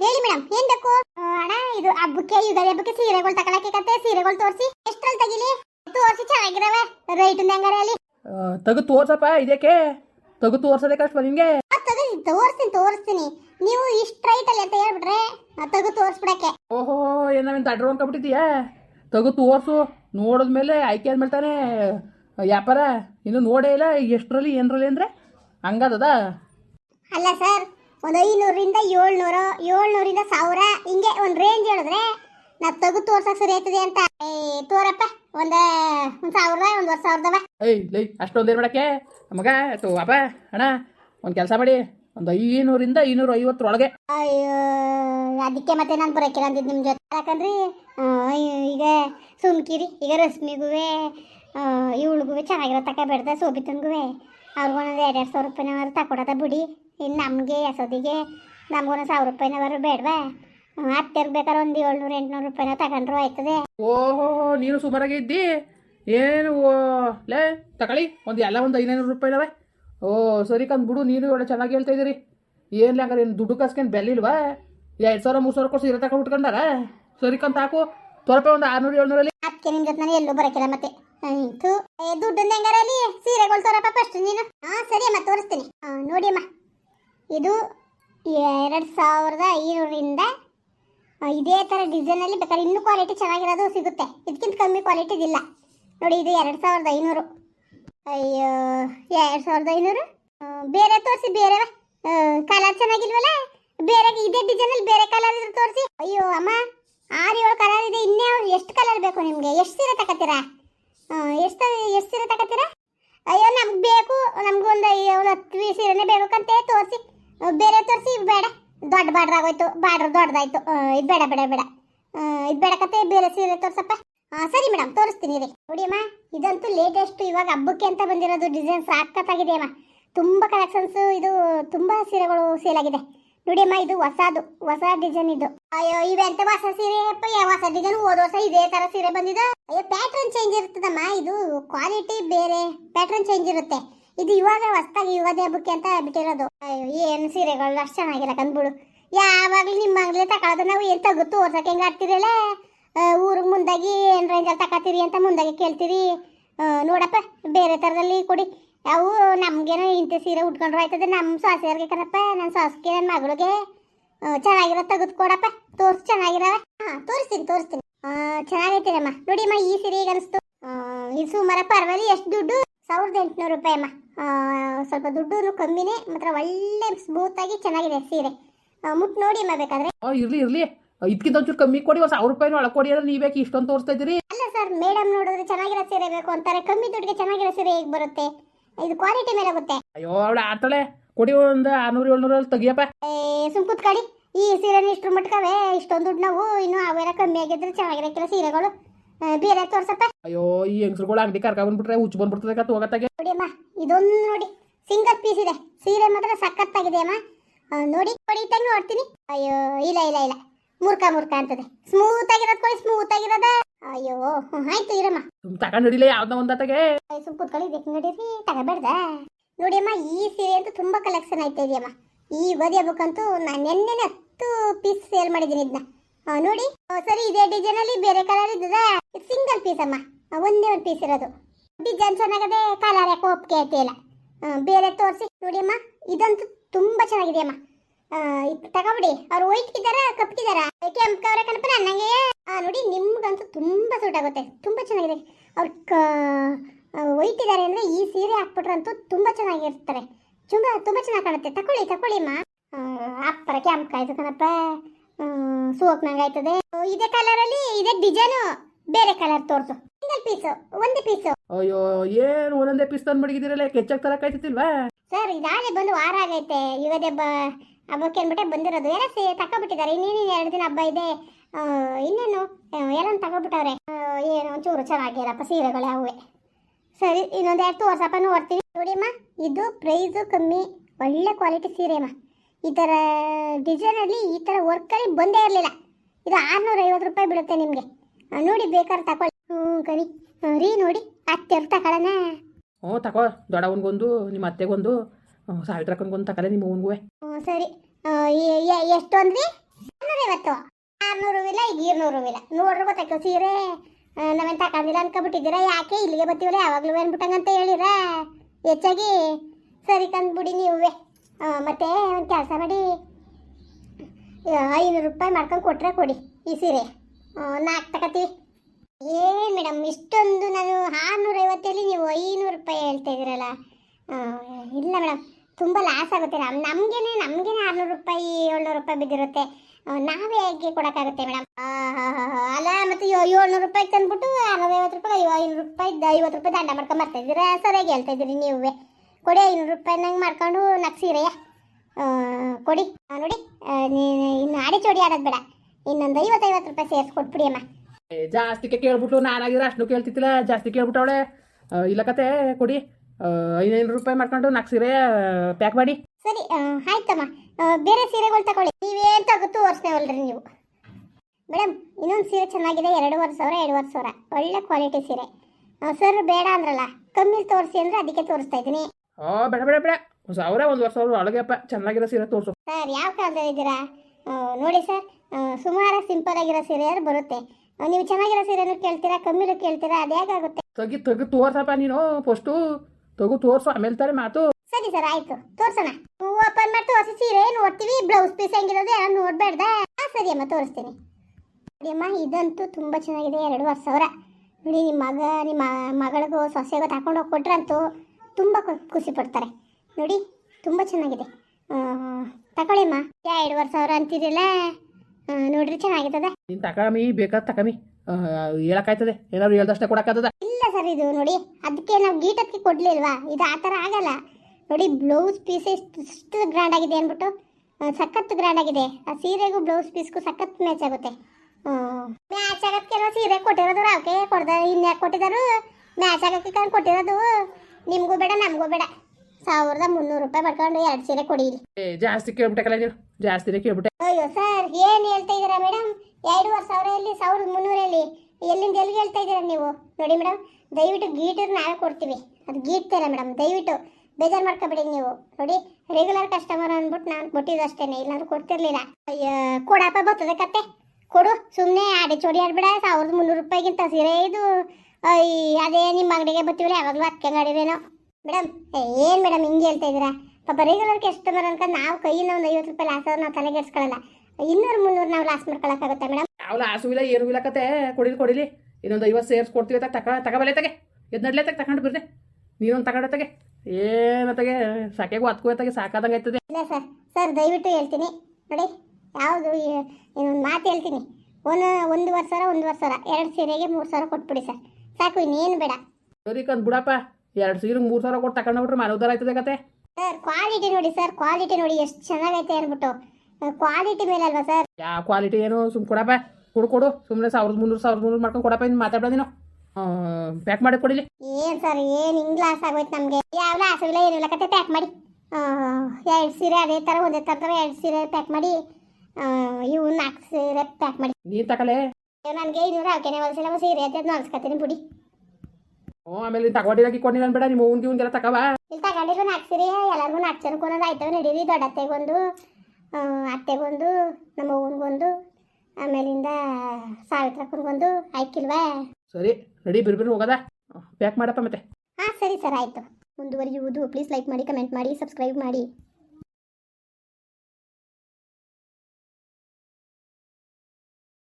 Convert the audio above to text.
ಹೇಳಿ ಮೇಡಮ್ ಏನ್ ಬೇಕು? ಅಣ್ಣ ಇದು ಹಬ್ಬಕ್ಕೆ ಯುಗಾದಿ ಹಬ್ಬಕ್ಕೆ ಸೀರೆಗಳು ತಗೊಳಕ್ಕೆ ಕತೆ ಸೀರೆಗಳು ತೋರಿಸಿ. ಎಷ್ಟ್ರಲ್ಲಿ ತೆಗಿಲಿ? ತೋರಿಸಿ ಚೆನ್ನಾಗಿರವೆ ರೈಟ್ ಹೆಂಗಾರೆ ಅಲ್ಲಿ? ತಗು ತೋರ್ಸಪ್ಪ ಇದಕ್ಕೆ. ತಗು ತೋರ್ಸೋದೇ ಕಷ್ಟ ನಿಮ್ಗೆ. ತೆಗಿ ತೋರಿಸ್ತೀನಿ ತೋರಿಸ್ತೀನಿ. ನೀವು ಇಷ್ಟು ರೈಟ್ ಅಲ್ಲಿ ಅಂತ ಹೇಳ್ಬಿಟ್ರೆ ತಗು ತೋರಿಸ್ಬಿಡಕ್ಕೆ. ಓಹೋ ಏನಾವೇನು ನಾವೇನು ತಡ್ರು ತಗು ತೋರ್ಸು ತೋರಿಸು ನೋಡಿದ್ಮೇಲೆ ಆಯ್ಕೆ ಆದ್ಮೇಲೆ ತಾನೇ. ವ್ಯಾಪಾರ ಇನ್ನು ನೋಡೇ ಇಲ್ಲ ಎಷ್ಟರಲ್ಲಿ ಏನರಲ್ಲಿ ಅಂದ್ರೆ ಹಂಗದದ? ಅಲ್ಲ ಸರ್ ಒಂದು ಐನೂರರಿಂದ ಏಳ್ನೂರು ಏಳ್ನೂರಿಂದ ಸಾವಿರ ಹಿಂಗೆ ಒಂದು ರೇಂಜ್ ಹೇಳಿದ್ರೆ ನಾವು ತಗು ತೋರ್ಸಕ್ ಸರಿ ಆಯ್ತದೆ ಅಂತ. ಏ ತೋರಪ್ಪ ಒಂದ ಒಂದು ಸಾವಿರದ ಒಂದುವರೆ ಸಾವಿರದವ ಏಯ್ ಲೈ ಅಷ್ಟೊಂದು ಏನು ಮಾಡಕ್ಕೆ? ಮಗ ತೋ ಅಪ್ಪ ಅಣ್ಣ ಒಂದು ಕೆಲಸ ಮಾಡಿ ಒಂದು ಐನೂರಿಂದ ಐನೂರ ಐವತ್ತರೊಳಗೆ. ಅಯ್ಯೋ ಅದಕ್ಕೆ ಮತ್ತೆ ನಾನು ಬರಕ್ಕೆ ಅಂದಿದ್ದು ನಿಮ್ಮ ಜೊತೆ. ಯಾಕಂದ್ರೆ ಆ, ಈಗ ಸುಮ್ಕಿರಿ ಈಗ ರಶ್ಮಿಗೂ ಇವಳಿಗೂ ಚೆನ್ನಾಗಿರೋ ತಕ ಬೇಡ್ದ ಸೋಬಿತನ್ಗೂ ಅವ್ರಿಗೊಂದು ಎರಡು ಎರಡು ಸಾವಿರ ರೂಪಾಯಿ ತಕೊಡೋದ ಬಿಡಿ. ಇನ್ನು ನಮಗೆ ಯಸೋದಿಗೆ ನಮಗೊಂದು ಸಾವಿರ ರೂಪಾಯಿನವರು ಬೇಡವಾ. ಹತ್ತಿರ ಬೇಕಾದ್ರೆ ಒಂದು ಏಳ್ನೂರು ಎಂಟುನೂರು ರೂಪಾಯಿನ ತಗೊಂಡ್ರು ಆಯ್ತದೆ. ಓಹೋ ನೀನು ಸುಮಾರಾಗಿ ಇದ್ದಿ? ಏನು ಓ ಲೇ ತಗೊಳ್ಳಿ. ಒಂದು ಎಲ್ಲ ಒಂದು ಐನೂರು ರೂಪಾಯಿನವೆ ಓ ಸರಿ ಕಂದು ಬಿಡು ನೀನು ಒಳ್ಳೆ ಚೆನ್ನಾಗಿ ಹೇಳ್ತಾ ಇದ್ದೀರಿ. ಏನು ಹಂಗಾರೆ ಏನು ದುಡ್ಡು ಕಸ್ಕೊಂಡು ಬೆಲ್ಲಿಲ್ವಾ? ಎರಡು ಸಾವಿರ ಮೂರು ಸಾವಿರ ಕೊಡ್ಸಿ ಇರೋ ತಗೊಂಡು ಉಟ್ಕೊಂಡಾರ? ಸರಿ ಕಂತ ಹಾಕು. ತೊರಪೆ ಒಂದು ಆರ್ನೂರು ಏಳ್ನೂರಲ್ಲಿ ಅದಕ್ಕೆ ನಿಮ್ಗೆ ನಾನು ಎಲ್ಲೂ ಬರಕಿಲ್ಲ ಮತ್ತೆ. ದುಡ್ಡು ಹೆಂಗಾರಲ್ಲಿ ಸೀರೆಗಳು ತೋರಪ್ಪ ಫಸ್ಟ್ ನೀನು. ಹಾಂ ಸರಿ ಅಮ್ಮ ತೋರಿಸ್ತೀನಿ ಆ, ನೋಡಿ ಅಮ್ಮ ಇದು ಎರಡು ಸಾವಿರದ ಐನೂರರಿಂದ ಇದೇ ಥರ ಡಿಸೈನಲ್ಲಿ ಬೇಕಾದ್ರೆ ಇನ್ನೂ ಕ್ವಾಲಿಟಿ ಚೆನ್ನಾಗಿರೋದು ಸಿಗುತ್ತೆ. ಇದಕ್ಕಿಂತ ಕಮ್ಮಿ ಕ್ವಾಲಿಟಿದಿಲ್ಲ ನೋಡಿ, ಇದು ಎರಡು ಸಾವಿರದ ಐನೂರು. ಅಯ್ಯೋ, ಎರಡು ಸಾವಿರದ ಐನೂರು? ಬೇರೆ ತೋರಿಸಿ ಬೇರೆ ಕಲರ್ ಚೆನ್ನಾಗಿಲ್ವಲ್ಲ? ಬೇರೆ, ಇದೇ ಡಿಸೈನಲ್ಲಿ ಬೇರೆ ಕಲರ್ ಇದ್ರೆ ತೋರಿಸಿ. ಅಯ್ಯೋ, ಅಮ್ಮ ಆರು ಏಳು ಕಲರ್ ಇದೆ, ಇನ್ನೇ ಎಷ್ಟು ಕಲರ್ ಬೇಕು ನಿಮಗೆ? ಎಷ್ಟು ಸೀರೆ ತಗೋತೀರಾ ಎಷ್ಟು ಎಷ್ಟು ಸೀರೆ ತಗೋತೀರಾ ಅಯ್ಯೋ, ನಮ್ಗೆ ಬೇಕು, ನಮಗೊಂದು ಒಂದು ಹತ್ತು ಸೀರೆನೇ ಬೇಕಂತೆ ತೋರಿಸಿ. ಬೇರೆ ತೋರಿಸಿ ಬೇಡ. ದೊಡ್ಡ ಬಾರ್ಡರ್ ಆಗೋಯ್ತು ಬಾರ್ಡ್ರ್ ದೊಡ್ಡದಾಯ್ತು ಇದು ಬೇಡ ಬೇಡ ಬೇಡ. ಇದು ಬೇಡ ಕತೆ, ಬೇರೆ ಸೀರೆ ತೋರ್ಸಪ್ಪ. ಸರಿ ಮೇಡಮ್, ತೋರಿಸ್ತೀನಿ ರೀ ನೋಡಿಯಮ್ಮ ಇದಂತೂ ಲೇಟೆಸ್ಟ್ ಇವಾಗ ಹಬ್ಬಕ್ಕೆ ಅಂತ ಬಂದಿರೋದು ಡಿಸೈನ್ ಸಾಕತ್ತಾಗಿದೆ ಅಮ್ಮ. ತುಂಬ ಕಲೆಕ್ಷನ್ಸು ಇದು ತುಂಬ ಸೀರೆಗಳು ಸೇಲ್ ಆಗಿದೆ. ನೋಡಿ ಅಮ್ಮ, ಇದು ಹೊಸದು, ಹೊಸ ಡಿಸೈನ್ ಇದು. ಅಯ್ಯೋ ಇವೆಂತ ಹೊಸ ಸೀರೆ? ಹೊಸ ಡಿಸೈನ್ ಹೋದ ಹೊಸ ಇದೇ ತರ ಸೀರೆ ಬಂದಿದೆ ಅಯ್ಯೋ ಪ್ಯಾಟ್ರನ್ ಚೇಂಜ್ ಇರ್ತದಮ್ಮ, ಇದು ಕ್ವಾಲಿಟಿ ಬೇರೆ ಪ್ಯಾಟ್ರನ್ ಚೇಂಜ್ ಇರುತ್ತೆ. ಇದು ಇವಾಗ ಹೊಸ್ದಾಗಿ ಯುಗಾದಿ ಹಬ್ಬಕ್ಕೆ ಅಂತ ಬಿಟ್ಟಿರೋದು ಅಯ್ಯೋ, ಏನು ಸೀರೆಗಳು, ಅಷ್ಟು ಚೆನ್ನಾಗಿಲ್ಲ ಕಂದ್ಬಿಡು. ಯಾವಾಗಲೂ ನಿಮ್ಮ ಅಂಗಡಿ ತಗೊಳ್ಳೋದು ನಾವು ಏನು ತಗುತ್ತು ಓರ್ಸಕ್ಕೆ ಹೆಂಗೆ ಆಡ್ತಿರಲ್ಲ ಊರಿಗೆ ಮುಂದಾಗಿ ಏನು ರೇಂಜಲ್ಲಿ ತಗೋತೀರಿ ಅಂತ ಮುಂದಾಗಿ ಕೇಳ್ತೀರಿ. ನೋಡಪ್ಪ, ಬೇರೆ ಥರದಲ್ಲಿ ಕೊಡಿ. ಅವು ನಮಗೇನೋ ಇಂಥ ಸೀರೆ ಉಟ್ಕೊಂಡ್ರೆ ಆಯ್ತದೆ. ನಮ್ಮ ಸಾಸಿಯರ್ಗೆ ಕಣಪ್ಪ, ನನ್ನ ಸಾಸಿಗೆ, ನನ್ನ ಮಗಳಿಗೆ. ಚೆನ್ನಾಗಿರೋ ತೆಗೆದು ಕೊಡಪ್ಪ. ತೋರಿಸಿ ಚೆನ್ನಾಗಿರವ ಹಾಂ, ತೋರಿಸ್ತೀನಿ ತೋರಿಸ್ತೀನಿ. ನೋಡಿ ಅಮ್ಮ. ಈ ಸೀರೆ ಈಗ ಅನಿಸ್ತು ಇದು ಸುಮಾರ ಪರವಾಗಿ ಎಷ್ಟು ದುಡ್ಡು? ಸಾವಿರದ ಎಂಟುನೂರು ರೂಪಾಯಿ ಅಮ್ಮ. ಸ್ವಲ್ಪ ದುಡ್ಡು ಕಮ್ಮಿನೇ ಮಾತ್ರ ಒಳ್ಳೆ ಸ್ಮೂತಾಗಿ ಚೆನ್ನಾಗಿದೆ ಸೀರೆ. ಮುಟ್ಟು ನೋಡಿ ಅಮ್ಮ ಬೇಕಾದ್ರೆ. ಇರ್ಲಿ ಇರಲಿ. ಇದಕ್ಕಿಂತ ಒಂಚೂರು ಕಮ್ಮಿ ಕೊಡಿ ಒಂದು ಸಾವಿರ ರೂಪಾಯಿನ ಒಳಗೆ ಕೊಡಿ ಅಂದ್ರೆ ನೀವೇ ಇಷ್ಟೊಂದು ತೋರಿಸ್ತಾ ಇದ್ದೀರಿ? ಅಲ್ಲ ಸರ್ ಮೇಡಮ್ ನೋಡಿದ್ರೆ ಚೆನ್ನಾಗಿರೋ ಸೀರೆ ಬೇಕು ಅಂತಾರೆ ಕಮ್ಮಿ ದುಡ್ಡಿಗೆ ಚೆನ್ನಾಗಿರೋ ಸೀರೆ ಹೇಗೆ ಬರುತ್ತೆ? ಇದು ಕ್ವಾಲಿಟಿ ಮೇಲೆ ಹೋಗುತ್ತೆ ಅಯ್ಯೋ ಅವಳು ಆಡ್ತಾಳೆ. ಕೊಡಿ ಒಂದು ಆರ್ನೂರು ಏಳ್ನೂರಲ್ಲಿ ತೆಗಿಯಪ್ಪ. ಏ ಸುಮ್ ಕೂತ್ಕೊಳ್ಳಿ. ಈ ಸೀರೆನ ಇಷ್ಟ್ರ ಮಟ್ಕವೆ ಇಷ್ಟೊಂದು ದುಡ್ಡು ನಾವು ಇನ್ನು ಅವೆಲ್ಲ ಕಮ್ಮಿ ಆಗಿದ್ರೆ ಚೆನ್ನಾಗಿರಕ್ಕಿಲ್ಲ ಸೀರೆಗಳು. ಬೇರೆ ತೋರ್ಸಪ್ಪ. ಅಯ್ಯೋ ಈ ಹೆಂಗಸ್ರುಗಳು ಅಂಗಡಿ ಕರ್ಕೊಂಡ್ಬಿಟ್ರೆ ಹುಚ್ಚು ಬಂದ್ಬಿಡ್ತದೆ ಕತ್ತು ಹೋಗತ್ತಾಗೆ ನೋಡಿ ಅಮ್ಮ ಇದೊಂದು ನೋಡಿ ಸಿಂಗಲ್ ಪೀಸ್ ಇದೆ. ಸೀರೆ ಮಾತ್ರ ಸಖತ್ತಾಗಿದೆ ಅಮ್ಮ. ನೋಡಿ ನೋಡಿ ತಂಗ ನೋಡ್ತೀನಿ. ಅಯ್ಯೋ ಇಲ್ಲ ಇಲ್ಲ ಇಲ್ಲ. ಮುರ್ಕ ಮುರ್ಕ ಅಂತದೆ. ಸ್ಮೂತ್ ಆಗಿರೋದ್ ಕೊಡಿ ಸ್ಮೂತ್ ಆಗಿರೋದ. ಅಯ್ಯೋ ಆಯ್ತು ಇರಮ್ಮ. ಸುಮ್ ತಗೊಂಡು ಹಿಡಿಲ್ಲ ಯಾವ್ದ ಒಂದು ಅತ್ತಗೆ ಸುಮ್ ಕೂತ್ಕೊಳ್ಳಿ ಇದಕ್ಕೆ ನಡೀರಿ ತಗೋಬೇಡ್ದ? ನೋಡಿ ಅಮ್ಮ ಈ ಸೀರೆ ಅಂತೂ ತುಂಬಾ ಕಲೆಕ್ಷನ್ ಆಯ್ತಾ ಇದೆಯಮ್ಮ. ಈ ಯುಗಾದಿ ಹಬ್ಬಕ್ಕಂತೂ ನಾನು ನೆನ್ನೆನೆ ಹತ್ತು ಪೀಸ್ ಸೇಲ್ ಮಾಡಿದ್ದೀನಿ ಇದನ್ನ ನೋಡಿ. ಸರಿ, ಇದೇ ಡಿಸೈನ್ ಅಲ್ಲಿ ಬೇರೆ ಕಲರ್ ಇದ್ದದ ಸಿಂಗಲ್ ಪೀಸ್ ಅಮ್ಮ. ಒಂದೇ ಒಂದು ಪೀಸ್ ಇರೋದು. ಡಿಸೈನ್ ಚೆನ್ನಾಗಿದೆ ಕಲರ್ ಯಾಕೆ ಒಪ್ಪಿಗೆ ಆಯ್ತಿಲ್ಲ ಬೇರೆ ತೋರಿಸಿ. ನೋಡಿ ಅಮ್ಮ, ಇದಂತೂ ತುಂಬಾ ಚೆನ್ನಾಗಿದೆ ಅಮ್ಮ. ತಗೊಬಿಡಿ. ಅವ್ರು ವೈಟ್ ಇದ್ದಾರ ಕಪ್ಪಿದಾರ ಕೆಂಪು ಕವರ ಕಣಪ್ಪ ನನಗೆ ನೋಡಿ, ನಿಮ್ಗಂತೂ ತುಂಬಾ ಸೂಟ್ ಆಗುತ್ತೆ. ತುಂಬಾ ಚೆನ್ನಾಗಿದೆ. ಅವ್ರು ವೈಟ್ ಇದ್ದಾರೆ ಅಂದ್ರೆ ಈ ಸೀರೆ ಹಾಕ್ಬಿಟ್ರಂತೂ ತುಂಬಾ ಚೆನ್ನಾಗಿರ್ತಾರೆ. ತುಂಬಾ ತುಂಬಾ ಚೆನ್ನಾಗಿ ಕಾಣುತ್ತೆ. ತಕೊಳ್ಳಿ ತಕೊಳ್ಳಿ ಅಮ್ಮ. ಅಪ್ಪರ ಕೆಂಪು ಕಾಯ್ತು ಕಣಪ್ಪ. ಸೋಪ್ ನಂಗೆ ಆಯ್ತದೆ. ಇದೇ ಕಲರ್ ಅಲ್ಲಿ ಇದೇ ಡಿಸೈನ್ ಬೇರೆ ಕಲರ್ ತೋರ್ಸು. ಸಿಂಗಲ್ ಪೀಸ್ ಒಂದೇ ಪೀಸ್ ಅಯ್ಯೋ ಏನು ಒಂದೊಂದೇ ಪೀಸ್ ತಂದು ಮಡಗಿದಿರಲ್ಲ ಕೆಚ್ಚಾಗ ತರಕಾಯ್ತಿಲ್ವಾ ಸರ್ ಇದಾಗಲೇ ಬಂದು ವಾರ ಆಗೈತೆ. ಯುಗಾದಿ ಹಬ್ಬ ಹಬ್ಬಕ್ಕೆ ಅಂದ್ಬಿಟ್ಟೆ ಬಂದಿರೋದು. ಎಲ್ಲ ಸೇ ತಗೊಬಿಟ್ಟಿದ್ದಾರೆ ಇನ್ನೇನು ಎರಡು ದಿನ ಹಬ್ಬ ಇದೆ. ಇನ್ನೇನು ಎಲ್ಲ ತಗೊಬಿಟ್ಟವ್ರೆ ಏನು ಏನೋ ಒಂಚೂರು ಚೆನ್ನಾಗಿರಪ್ಪ ಸೀರೆಗಳು ಯಾವೇ ಸರಿ ಇನ್ನೊಂದು ಎರಡು ತೋರ್ಸಪ್ಪ ನೋಡ್ತೀವಿ ನೋಡಿಮ್ಮ ಇದು ಪ್ರೈಸು ಕಮ್ಮಿ ಒಳ್ಳೆ ಕ್ವಾಲಿಟಿ ಸೀರೆ ಅಮ್ಮ ಈ ಥರ ಡಿಸೈನಲ್ಲಿ ಈ ಥರ ವರ್ಕಲ್ಲಿ ಬಂದೇ ಇರಲಿಲ್ಲ. ಇದು ಆರುನೂರ ಐವತ್ತು ರೂಪಾಯಿ ಬಿಡುತ್ತೆ ನಿಮಗೆ. ನೋಡಿ ಬೇಕಾದ್ರೆ ತಗೊಳ್ಳಿ. ಹ್ಞೂ ಕಣಿ. ರೀ ನೋಡಿ ಅತ್ತೆ ಹತ್ತೆರು ತಗೊಳ್ಳೋಣ. ಹ್ಞೂ ತಗೋ ದೊಡ್ಡವನಿಗೊಂದು ನಿಮ್ಮ ಅತ್ತೆಗೊಂದು ಸಾವಿತ್ರಕ್ಕನಿಗೊಂದು ತಕಲೆ ನಿಮ್ಮ ಅವನಿಗೂ. ಹ್ಞೂ ಸರಿ. ಎಷ್ಟು ಅಂದ್ರಿ ಆರ್ನೂರ ಐವತ್ತು ಆರ್ನೂರು ಇಲ್ಲ ಈಗ ಈರ್ನೂರು ಇಲ್ಲ ನೋಡ್ರಿ ಗೊತ್ತಾಯ್ತು ಸೀರೆ. ನಾವೇನು ತಗೊಂಡಿಲ್ಲ ಅನ್ಕೊಬಿಟ್ಟಿದ್ದೀರಾ ಯಾಕೆ ಇಲ್ಲಿಗೆ ಬರ್ತೀವಲ್ಲ? ಯಾವಾಗಲೂ ಏನ್ಬಿಟ್ಟಂಗಂತ ಹೇಳಿರ? ಹೆಚ್ಚಾಗಿ. ಸರಿ ತಂದ್ಬಿಡಿ ನೀವೇ. ಮತ್ತೆ ಒಂದು ಕೆಲಸ ಮಾಡಿ ಐನೂರು ರೂಪಾಯಿ ಮಾಡ್ಕೊಂಡು ಕೊಟ್ರೆ ಕೊಡಿ ಈ ಸೀರೆ. ನಾಲ್ಕು ತಗೋತೀವಿ ಏನು ಮೇಡಮ್ ಇಷ್ಟೊಂದು ನಾನು ಆರುನೂರೈವತ್ತಲ್ಲಿ ನೀವು ಐನೂರು ರೂಪಾಯಿ ಹೇಳ್ತಾ ಇದ್ದೀರಲ್ಲ. ಇಲ್ಲ ಮೇಡಮ್ ತುಂಬ ಲಾಸ್ ಆಗುತ್ತೆ. ನಮ್ಮ ನಮಗೇನೆ ನಮಗೇನೆ ಆರ್ನೂರು ರೂಪಾಯಿ, ಏಳ್ನೂರು ರೂಪಾಯಿ ಬಿದ್ದಿರುತ್ತೆ. ನಾವೇ ಹೇಗೆ ಕೊಡೋಕ್ಕಾಗುತ್ತೆ ಮೇಡಮ್ ಅಲ್ಲ, ಮತ್ತೆ ಏಳ್ನೂರು ರೂಪಾಯಿ ತಂದ್ಬಿಟ್ಟು ಅರವೈವತ್ತು ರೂಪಾಯಿ ಐನೂರು ರೂಪಾಯಿ, ಐವತ್ತು ರೂಪಾಯಿ ದಂಡ ಮಾಡ್ಕೊಂಡು ಬರ್ತಾ ಇದ್ದೀರಾ? ಸರಿಯಾಗಿ ಹೇಳ್ತಾ ಇದ್ದೀರಿ ನೀವೇ. ಕೊಡಿ ಐನೂರು ರೂಪಾಯಿನಂಗೆ ಮಾಡ್ಕೊಂಡು ನಾಲ್ಕು ಸೀರೆಯ ಕೊಡಿ. ನೋಡಿ ನೀನು ಇನ್ನು ಆಡಿ ಚೋಡಿ ಆಡೋದು ಬೇಡ. ಇನ್ನೊಂದು ಐವತ್ತೈವತ್ತು ರೂಪಾಯಿ ಸೇರಿಸಿ ಕೊಟ್ಬಿಡಿ ಅಮ್ಮ. ಜಾಸ್ತಿ ಜಾಸ್ತಿಗೆ ಕೇಳ್ಬಿಟ್ಟು ನಾನಾಗಿರೋ ಅಷ್ಟು ಕೇಳ್ತಿತ್ತಿಲ್ಲ ಜಾಸ್ತಿ ಕೇಳ್ಬಿಟ್ಟವಳೆ ಇಲ್ಲ ಕತೆ ಕೊಡಿ. ಐನೈನೂರು ರೂಪಾಯಿ ಮಾಡ್ಕೊಂಡು ನಾಲ್ಕು ಸೀರೆ ಪ್ಯಾಕ್ ಮಾಡಿ. ಸರಿ ಆಯ್ತಮ್ಮ. ಬೇರೆ ಸೀರೆಗಳು ತಗೊಳ್ಳಿ. ನೀವೇನು ತಗೋ ತೋರಿಸ್ನೇವಲ್ರಿ ನೀವು? ಮೇಡಮ್ ಇನ್ನೊಂದು ಸೀರೆ ಚೆನ್ನಾಗಿದೆ ಎರಡೂವರೆ ಸಾವಿರ ಎರಡೂವರೆ ಸಾವಿರ. ಒಳ್ಳೆ ಕ್ವಾಲಿಟಿ ಸೀರೆ. ಸರ್ ಬೇಡ ಅಂದ್ರಲ್ಲ. ಕಮ್ಮಿ ತೋರಿಸಿ ಅಂದರೆ ಅದಕ್ಕೆ ತೋರಿಸ್ತಾ ಇದ್ದೀನಿ. ಓ ಬೇಡ ಬೇಡ ಬೇಡ. ಒಂದು ಸಾವಿರ ಒಂದು ವರ್ಷ ಸಾವಿರ ಒಳಗೆಪ್ಪ ಚೆನ್ನಾಗಿರೋ ಸೀರೆ ತೋರಿಸು. ಸರ್ ಯಾವ ಕಾಲದಲ್ಲಿ ಇದ್ದೀರಾ? ನೋಡಿ ಸರ್ ಸುಮಾರು ಸಿಂಪಲ್ ಆಗಿರೋ ಸೀರೆ ಬರುತ್ತೆ. ನೀವು ಚೆನ್ನಾಗಿರೋ ಸೀರೆನೂ ಕೇಳ್ತೀರಾ ಕಮ್ಮಿ ಕೇಳ್ತೀರಾ ಅದು ಹೇಗಾಗುತ್ತೆ ತಗಿ ತೆಗಿ ತೋರ್ಸಪ್ಪ ನೀನು ಫಸ್ಟು ತಗು ತೋರ್ಸು ಆಮೇಲೆ ತಾರೆ ಮಾತು. ಸರಿ ಸರ್ ಆಯ್ತು. ತೋರ್ಸೋಣ. ಓಪನ್ ಮಾಡಿ ತೋರಿಸಿ ಸೀರೆ ನೋಡ್ತೀವಿ ಬ್ಲೌಸ್ ಪೀಸ್ ಹೆಂಗಿರೋದು ಯಾರು ನೋಡ್ಬೇಡ್ದ? ಹಾ ಸರಿ ಅಮ್ಮ ತೋರಿಸ್ತೀನಿ. ನೋಡಿ ಅಮ್ಮ ಇದಂತೂ ತುಂಬ ಚೆನ್ನಾಗಿದೆ ಎರಡೂವರೆ ಸಾವಿರ. ನೋಡಿ ನಿಮ್ಮ ಮಗ ನಿಮ್ಮ ಮಗಳಿಗೂ ಸೊಸೆಗೂ ತಗೊಂಡೋಗಿ ಕೊಟ್ರಂತೂ ತುಂಬ ಖುಷಿ ಪಡ್ತಾರೆ. ನೋಡಿ ತುಂಬ ಚೆನ್ನಾಗಿದೆ. ತಗೊಳ್ಳಿಮ್ಮ ಯಾ ಎರಡುವರೆ ಸಾವಿರ ಅಂತಿರಲ್ಲ ನೋಡ್ರಿ ಚೆನ್ನಾಗಿರ್ತದೆ. ನೀನು ತಕಮಿ ಬೇಕಾದ ತಕಮಿ ಹೇಳಕ್ಕಾಯ್ತದೆ. ಏನಾದ್ರು ಹೇಳ್ದಷ್ಟೇ ಕೊಡಕ್ಕಾಗ್ತದ? ಇಲ್ಲ ಸರ್ ಇದು ನೋಡಿ ಅದಕ್ಕೆ ನಾವು ಗೀಟಕ್ಕೆ ಕೊಡ್ಲಿಲ್ವಾ? ಇದು ಆ ಥರ ಆಗಲ್ಲ. ನೋಡಿ ಬ್ಲೌಸ್ ಪೀಸ್ ಎಷ್ಟು ಗ್ರ್ಯಾಂಡ್ ಆಗಿದೆ ಅಂದ್ಬಿಟ್ಟು ಸಖತ್ ಗ್ರ್ಯಾಂಡ್ ಆಗಿದೆ. ಆ ಸೀರೆಗೂ ಬ್ಲೌಸ್ ಪೀಸ್ಗೂ ಸಖತ್ ಮ್ಯಾಚ್ ಆಗುತ್ತೆ. ಮ್ಯಾಚ್ ಆಗಕ್ಕೆ ಕೆಲವು ಸೀರೆ ಕೊಟ್ಟಿರೋದು ಅವಕ್ಕೆ ಕೊಡ್ದ ಇನ್ಯಾಕೆ ಕೊಟ್ಟಿದ್ದಾರು ಮ್ಯಾಚ್ ಆಗಕ್ಕೆ ಕೊಟ್ಟಿರೋದು ನಿಮಗೂ ಬೇಡ ನಮಗೂ ಬೇಡ. ಸಾವಿರದ ಮುನ್ನೂರು ರೂಪಾಯಿ ಪಡ್ಕೊಂಡು ಎರಡು ಸೀರೆ ಕೊಡಿ. ಇಲ್ಲಿ ಏ ಜಾಸ್ತಿ ನೀವು ಜಾಸ್ತಿನೇ ಕೇಳ್ಬಿಟ್ಟೆ. ಅಯ್ಯೋ ಸರ್ ಏನು ಹೇಳ್ತಾ ಇದ್ದೀರಾ ಮೇಡಮ್ ಎರಡೂವರೆ ಸಾವಿರ ಎಲ್ಲಿ ಸಾವಿರದ ಮುನ್ನೂರಲ್ಲಿ ಎಲ್ಲಿಂದ ಎಲ್ಲಿ ಹೇಳ್ತಾ ಇದ್ದೀರಾ ನೀವು? ನೋಡಿ ಮೇಡಮ್ ದಯವಿಟ್ಟು ಗೀಟರ್ ನಾವೇ ಕೊಡ್ತೀವಿ. ಅದು ಗೀಟ್ತಿಲ್ಲ ಮೇಡಮ್ ದಯವಿಟ್ಟು ಬೇಜಾರು ಮಾಡ್ಕೊಬೇಡಿ ನೀವು. ನೋಡಿ ರೆಗ್ಯುಲರ್ ಕಸ್ಟಮರ್ ಅಂದ್ಬಿಟ್ಟು ನಾನು ಕೊಟ್ಟಿದ್ದು ಅಷ್ಟೇನೆ ಇಲ್ಲಾಂದ್ರೆ ಕೊಡ್ತಿರ್ಲಿಲ್ಲ. ಅಯ್ಯ ಕೊಡಪ್ಪ ಬರ್ತದೆ ಕತ್ತೆ ಕೊಡು ಸುಮ್ಮನೆ ಆಡಿ ಚೋಡಿ ಆಡ್ಬೇಡ ಸಾವಿರದ ಮುನ್ನೂರು ರೂಪಾಯಿಗಿಂತ ಸೀರೆ ಇದು. ಅಯ್ಯ ಅದೇ ನಿಮ್ಮ ಅಂಗಡಿಗೆ ಬರ್ತೀವಿ ಯಾವಾಗಲೂ ಅಕ್ಕೆ ಗಾಡಿರೇನೋ ಮೇಡಮ್ ಏನು ಮೇಡಮ್ ಹಿಂಗೆ ಹೇಳ್ತಾ ಇದ್ದೀರಾ? ಪಾಪ ರೆಗ್ಯುಲರ್ ಕಸ್ಟಮರ್ ಅನ್ಕೊಂಡು ನಾವು ಕೈಯಿಂದ ಒಂದು ಐವತ್ತು ರೂಪಾಯಿ ಲಾಸ್ ಆದ್ರೆ ನಾವು ತಲೆಗೆಡ್ಸ್ಕೊಳ್ಳಲ್ಲ ಇನ್ನೂರು ಮುನ್ನೂರು ನಾವು ಲಾಸ್ ಮಾಡ್ಕೊಳಕ್ಕಾಗುತ್ತೆ ಮೇಡಮ್ ಯಾವ ಲಾಸು ಇಲ್ಲ ಏನು ಇಲ್ಲ ಕತೆ. ಕೊಡಿಲಿ ಕೊಡಿಲಿ. ಇನ್ನೊಂದು ಐವತ್ತು ಸೇರ್ಸ್ ಕೊಡ್ತೀವಿ ತಗ ತಕ ತಗೋಬಲೆ ತಗೆ. ಎದ್ನಡ್ಲೆ ತಗ ತಗೊಂಡು ಬಿಡ್ದೆ. ನೀನೊಂದು ತಗೊಂಡು ತಗೆ. ಏನು ತಗೆ? ಸಾಕೆಗೂ ಹತ್ಕೋ ತಗೆ ಸಾಕಾದಂಗೆ ಆಯ್ತದೆ. ಇಲ್ಲ ಸರ್ ಸರ್ ದಯವಿಟ್ಟು ಹೇಳ್ತೀನಿ. ನೋಡಿ ಯಾವುದು ಇನ್ನೊಂದು ಮಾತು ಹೇಳ್ತೀನಿ. ಒಂದು ಒಂದೂವರೆ ಸಾವಿರ ಒಂದೂವರೆ ಸಾವಿರ ಎರಡು ಸೀರೆಗೆ ಮೂರು ಸಾವಿರ ಕೊಟ್ಬಿಡಿ ಸರ್. ಸಾಕು ಇನ್ನೇನು ಬೇಡ. ಸರಿ ಕಂದ್ ಬಿಡಪ್ಪ. ಎರಡು ಸೀರೆ ಮೂರು ಸಾವಿರ ಕೊಟ್ಟು ತಕೊಂಡು ಬಿಟ್ರೆ ಮನೆ ಉದ್ದಾರ ಆಯ್ತದೆ ಕತೆ. ಸರ್ ಕ್ವಾಲಿಟಿ ನೋಡಿ ಸರ್ ಕ್ವಾಲಿಟಿ ನೋಡಿ ಎಷ್ಟು ಚೆನ್ನಾಗೈತೆ ಅಂದ್ಬಿಟ್ಟು. ಕ್ವಾಲಿಟಿ ಮೇಲೆ ಅಲ್ವಾ ಸರ್? ಯಾ ಕ್ವಾಲಿಟಿ ಏನು ಸುಮ್ ಕೊಡಪ್ಪ. ಕೊಡು ಕೊಡು. ಸುಮ್ಮನೆ ಸಾವಿರದ ಮುನ್ನೂರು ಸಾವಿರದ ಮುನ್ನೂರು ಮಾಡ್ಕೊಂಡು ಕೊಡಪ್ಪ ಇನ್ನು ಮಾತಾಡ್ಬೇಡ ನೀನು. ಪ್ಯಾಕ್ ಮಾಡಿ ಕೊಡಿಲಿ. ಏನು ಸರ್ ಏನ್ ಹಿಂಗ್ ಲಾಸ್ ಆಗೋಯ್ತು ನಮಗೆ? ಯಾವ ಲಾಸ್ ಇಲ್ಲ ಏನಿಲ್ಲ ಕತೆ ಪ್ಯಾಕ್ ಮಾಡಿ. ಎರಡು ಸೀರೆ ಅದೇ ತರ ಒಂದೇ ತರ ಎರಡು ಸೀರೆ ಪ್ಯಾಕ್ ಮಾಡಿ. ಇವು ನಾಲ್ಕು ಸೀರೆ ಪ್ಯಾಕ್ ಮಾಡಿ. ನೀನ್ ತಕಲೆ. ನನಗೆ ಇನ್ನೂರು ಹಾಕೇನೆ ಒಂದ್ಸಲ ಸೀರೆ ಅಂತ ನೋಡ್ಸ್ಕೊತೀನಿ ಬಿಡಿ. ಹ್ಞೂ ಆಮೇಲೆ ನೀನು ತಗೊಂಡಿರಾಗಿ ಕೊಡಿ ನಾನು ಬೇಡ ನಿಮ್ಮ ಅವ್ನಿಗೆ ಇವ್ನಿಗೆಲ್ಲ ತಗವ ಇಲ್ಲಿ ತಗೊಂಡಿರೋ ನಾಲ್ಕು ಸೀರೆ ಎಲ್ಲರಿಗೂ ನಾಲ್ಕು ಜನಕ್ಕೆ ಒಂದೊಂದು ಆಯ್ತವೆ ನಡೀರಿ ದೊಡ್ಡ ಅತ್ತೆಗೊಂದು ಅತ್ತೆಗೊಂದು ನಮ್ಮ ಅವ್ವನಿಗೊಂದು ಆಮೇಲಿಂದ ಸಾವಿತ್ರಕ್ಕನಿಗೊಂದು ಆಯ್ಕಿಲ್ವಾ ಸರಿ ನಡಿ ಬಿರು ಬಿರು ಹೋಗದ? ಪ್ಯಾಕ್ ಮಾಡಪ್ಪ ಮತ್ತೆ. ಹಾಂ ಸರಿ ಸರ್ ಆಯಿತು. ಮುಂದುವರಿಯುವುದು ಪ್ಲೀಸ್ ಲೈಕ್ ಮಾಡಿ ಕಮೆಂಟ್ ಮಾಡಿ ಸಬ್ಸ್ಕ್ರೈಬ್ ಮಾಡಿ.